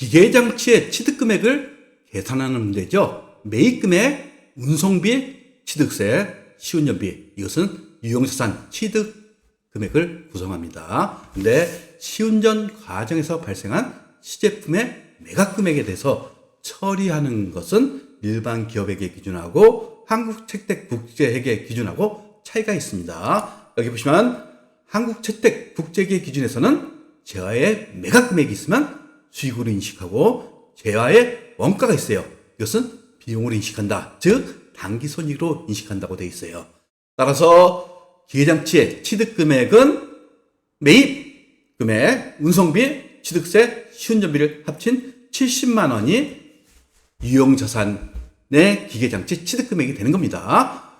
기계장치의 취득금액을 계산하는 문제죠. 매입금액, 운송비, 취득세, 시운전비 이것은 유용자산 취득 금액을 구성합니다. 근데 시운전 과정에서 발생한 시제품의 매각 금액에 대해서 처리하는 것은 일반 기업에게 기준하고 한국채택 국제회계 기준하고 차이가 있습니다. 여기 보시면 한국채택 국제회계 기준에서는 재화의 매각 금액이 있으면 수익으로 인식하고 재화의 원가가 있어요. 이것은 비용으로 인식한다. 즉 단기 손익으로 인식한다고 되어 있어요. 따라서 기계장치의 취득 금액은 매입 금액, 운송비, 취득세, 시운전비를 합친 70만 원이 유용자산의 기계장치 취득 금액이 되는 겁니다.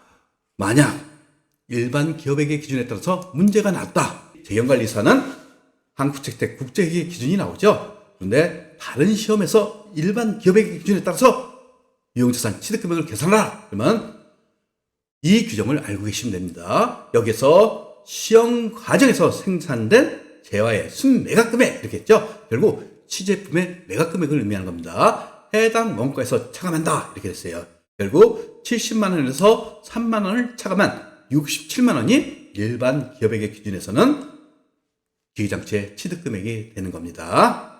만약 일반 기업에게 기준에 따라서 문제가 났다. 재경관리사는 한국채택 국제회계 기준이 나오죠. 그런데 다른 시험에서 일반 기업의 기준에 따라서 유용자산 취득금액을 계산하라. 그러면 이 규정을 알고 계시면 됩니다. 여기서 시험 과정에서 생산된 재화의 순매각금액 이렇게 했죠. 결국 시제품의 매각금액을 의미하는 겁니다. 해당 원가에서 차감한다 이렇게 됐어요. 결국 70만 원에서 3만 원을 차감한 67만 원이 일반 기업에게 기준에서는 기계장치의 취득금액이 되는 겁니다.